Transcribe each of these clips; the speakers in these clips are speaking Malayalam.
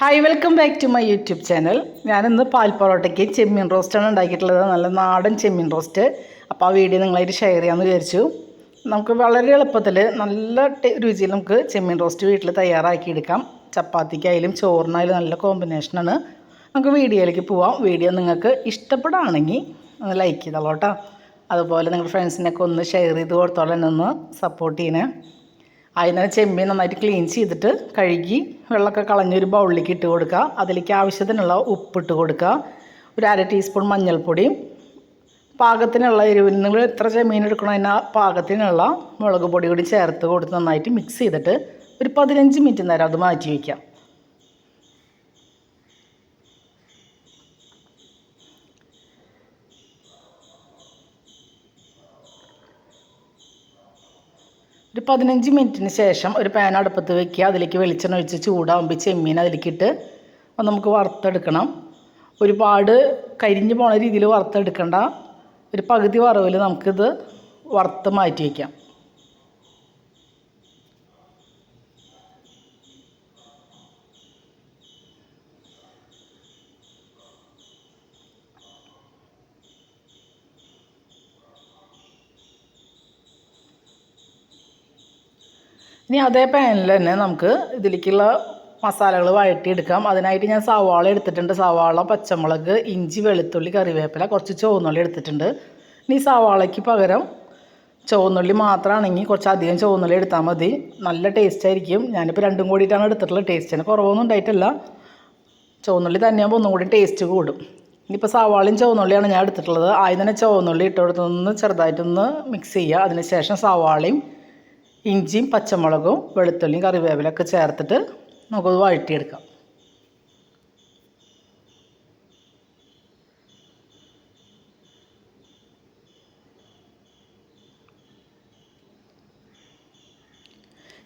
Hi welcome back to my YouTube channel ഞാനിന്ന് പാൽ പൊറോട്ടയ്ക്ക് ചെമ്മീൻ റോസ്റ്റാണ് ഉണ്ടാക്കിയിട്ടുള്ളത്. നല്ല നാടൻ ചെമ്മീൻ റോസ്റ്റ് അപ്പോൾ ആ വീഡിയോ നിങ്ങളായിട്ട് ഷെയർ ചെയ്യാമെന്ന് വിചാരിച്ചു. നമുക്ക് വളരെ എളുപ്പത്തിൽ നല്ല രുചിയിൽ നമുക്ക് ചെമ്മീൻ റോസ്റ്റ് വീട്ടിൽ തയ്യാറാക്കിയെടുക്കാം. ചപ്പാത്തിക്കായാലും ചോറിനായാലും നല്ല കോമ്പിനേഷനാണ് നമുക്ക് വീഡിയോയിലേക്ക് പോവാം. വീഡിയോ നിങ്ങൾക്ക് ഇഷ്ടപ്പെടുകയാണെങ്കിൽ ഒന്ന് ലൈക്ക് ചെയ്തോളൂ കേട്ടോ. അതുപോലെ നിങ്ങളുടെ ഫ്രണ്ട്സിനൊക്കെ ഒന്ന് ഷെയർ ചെയ്ത് കൊടുത്തോളം ഒന്ന് സപ്പോർട്ട് ചെയ്യണേ. തന്നെ ചെമ്മീൻ നന്നായിട്ട് ക്ലീൻ ചെയ്തിട്ട് കഴുകി വെള്ളമൊക്കെ കളഞ്ഞൊരു ബൗളിലേക്ക് ഇട്ട് കൊടുക്കുക. അതിലേക്ക് ആവശ്യത്തിനുള്ള ഉപ്പിട്ട് കൊടുക്കുക. ഒരു അര ടീസ്പൂൺ മഞ്ഞൾപ്പൊടിയും പാകത്തിനുള്ള എരിവിൽ നിങ്ങൾ എത്ര ചെമ്മീൻ എടുക്കണോ അതിന് പാകത്തിനുള്ള മുളക് പൊടി കൂടി ചേർത്ത് കൊടുത്ത് നന്നായിട്ട് മിക്സ് ചെയ്തിട്ട് ഒരു പതിനഞ്ച് മിനിറ്റ് നേരം അത് മാറ്റി വയ്ക്കാം ഒരു പതിനഞ്ച് മിനിറ്റിന് ശേഷം ഒരു പാൻ അടുപ്പത്ത് വെക്കുക. അതിലേക്ക് വെളിച്ചെണ്ണ ഒഴിച്ച് ചൂടാകുമ്പോൾ ചെമ്മീൻ അതിലേക്കിട്ട് അത് നമുക്ക് വറുത്തെടുക്കണം. ഒരുപാട് കരിഞ്ഞു പോണ രീതിയിൽ വറുത്തെടുക്കണ്ട. ഒരു പകുതി വറവിൽ നമുക്കിത് വറുത്ത് മാറ്റി വയ്ക്കാം ഇനി അതേ പാനിൽ തന്നെ നമുക്ക് ഇതിലേക്കുള്ള മസാലകൾ വഴറ്റിയെടുക്കാം. അതിനായിട്ട് ഞാൻ സവാള എടുത്തിട്ടുണ്ട്. സവാള പച്ചമുളക് ഇഞ്ചി വെളുത്തുള്ളി കറിവേപ്പില കുറച്ച് ചുവന്നുള്ളി എടുത്തിട്ടുണ്ട്. ഇനി സവാളയ്ക്ക് പകരം ചുവന്നുള്ളി മാത്രമാണെങ്കിൽ കുറച്ച് അധികം ചുവന്നുള്ളി എടുത്താൽ മതി. നല്ല ടേസ്റ്റ് ആയിരിക്കും. ഞാനിപ്പോൾ രണ്ടും കൂടിയിട്ടാണ് എടുത്തിട്ടുള്ളത്. ടേസ്റ്റിന് കുറവൊന്നും ഉണ്ടായിട്ടില്ല. ചുവന്നുള്ളി തന്നെയാകുമ്പോൾ ഒന്നും കൂടി ടേസ്റ്റ് കൂടും. ഇനിയിപ്പോൾ സവാളയും ചുവന്നുള്ളിയാണ് ഞാൻ എടുത്തിട്ടുള്ളത്. ആദ്യം തന്നെ ചുവന്നുള്ളി ഇട്ട് കൊടുത്തൊന്ന് ചെറുതായിട്ടൊന്ന് മിക്സ് ചെയ്യുക. അതിനുശേഷം സവാളയും ഇഞ്ചിയും പച്ചമുളകും വെളുത്തുള്ളിയും കറിവേപ്പിലൊക്കെ ചേർത്തിട്ട് നമുക്കത് വഴറ്റിയെടുക്കാം.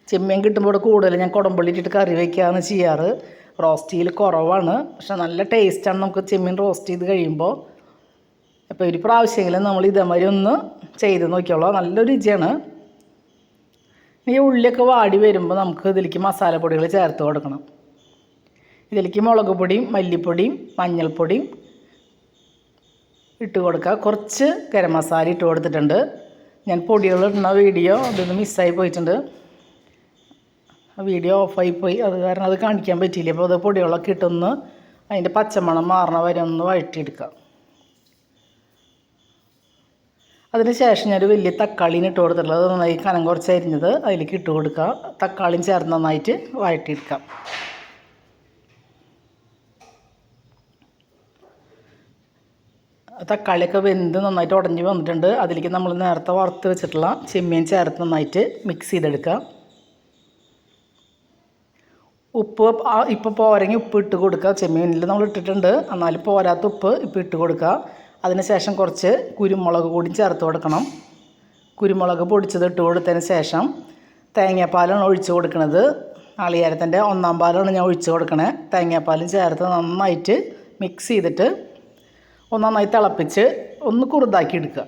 ചെമ്മീൻ കിട്ടുമ്പോൾ കൂടുതൽ ഞാൻ കുടമ്പള്ളി ഇട്ടിട്ട് കറി വയ്ക്കുകയാണ് ചെയ്യാറ്. റോസ്റ്റിയിൽ കുറവാണ് പക്ഷെ നല്ല ടേസ്റ്റാണ് നമുക്ക് ചെമ്മീൻ റോസ്റ്റ് ചെയ്ത് കഴിയുമ്പോൾ അപ്പോൾ ഒരു പ്രാവശ്യമെങ്കിലും നമ്മൾ ഇതേമാതിരി ഒന്ന് ചെയ്ത് നോക്കിയോളൂ. നല്ല രുചിയാണ്. ഈ ഉള്ളിയൊക്കെ വാടി വരുമ്പോൾ നമുക്ക് ഇതിലേക്ക് മസാലപ്പൊടികൾ ചേർത്ത് കൊടുക്കണം. ഇതിലേക്ക് മുളക് പൊടിയും മല്ലിപ്പൊടിയും മഞ്ഞൾപ്പൊടിയും ഇട്ട് കൊടുക്കുക. കുറച്ച് ഗരം മസാല ഇട്ട് കൊടുത്തിട്ടുണ്ട്. ഞാൻ പൊടികൾ ഇടുന്ന വീഡിയോ അതൊന്ന് മിസ്സായി പോയിട്ടുണ്ട്. വീഡിയോ ഓഫായി പോയി. അത് കാരണം അത് കാണിക്കാൻ പറ്റിയില്ല. അപ്പോൾ അത് പൊടികളൊക്കെ ഇട്ടൊന്ന് അതിന്റെ പച്ചമണം മാറണ വരെ ഒന്ന് വഴറ്റിയെടുക്കുക. അതിന് ശേഷം ഞാനൊരു വലിയ തക്കാളിന് ഇട്ട് കൊടുത്തിട്ടുള്ളത്. നന്നായി കനം കുറച്ച് അരിഞ്ഞത് അതിലേക്ക് ഇട്ട് കൊടുക്കുക തക്കാളിയും ചേർന്ന് നന്നായിട്ട് വഴറ്റിയെടുക്കാം. തക്കാളിയൊക്കെ വെന്ത് നന്നായിട്ട് ഉടഞ്ഞ് വന്നിട്ടുണ്ട്. അതിലേക്ക് നമ്മൾ നേരത്തെ വറുത്ത് വെച്ചിട്ടുള്ള ചെമ്മീൻ ചേർത്ത് നന്നായിട്ട് മിക്സ് ചെയ്തെടുക്കുക ഉപ്പ് ഇപ്പോൾ പോരെങ്കിൽ ഉപ്പ് ഇട്ട് കൊടുക്കുക ചെമ്മീനിൽ നമ്മൾ ഇട്ടിട്ടുണ്ട്. എന്നാലും പോരാത്ത ഉപ്പ് ഇപ്പോൾ ഇട്ട് കൊടുക്കുക അതിനുശേഷം കുറച്ച് കുരുമുളക് കൂടി ചേർത്ത് കൊടുക്കണം. കുരുമുളക് പൊടിച്ചത് ഇട്ട് കൊടുത്തതിന് ശേഷം തേങ്ങാപ്പാലാണ് ഒഴിച്ചു കൊടുക്കുന്നത് അളിയാരത്തിന്റെ ഒന്നാം പാലാണ് ഞാൻ ഒഴിച്ചു കൊടുക്കണേ. തേങ്ങാപ്പാലും ചേർത്ത് നന്നായിട്ട് മിക്സ് ചെയ്തിട്ട് ഒന്ന് നന്നായി തിളപ്പിച്ച് ഒന്ന് കുറുതാക്കി എടുക്കുക.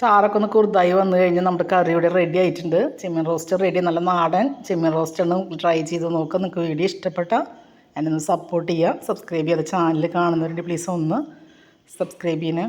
ചാറൊക്കെ ഒന്ന് കുറുതായി വന്നു കഴിഞ്ഞാൽ നമ്മുടെ കറി ഇവിടെ റെഡി ആയിട്ടുണ്ട്. ചെമ്മീൻ റോസ്റ്റ് റെഡി നല്ല നാടൻ ചെമ്മീൻ റോസ്റ്റ് ഒന്ന് ട്രൈ ചെയ്ത് നോക്കുക നിങ്ങൾക്ക് വീഡിയോ ഇഷ്ടപ്പെട്ട എന്നെ ഒന്ന് സപ്പോർട്ട് ചെയ്യുക. സബ്സ്ക്രൈബ് ചെയ്യാതെ ചാനൽ കാണുന്നവരുണ്ട് പ്ലീസ് ഒന്ന് സബ്സ്ക്രൈബ് ചെയ്യണേ.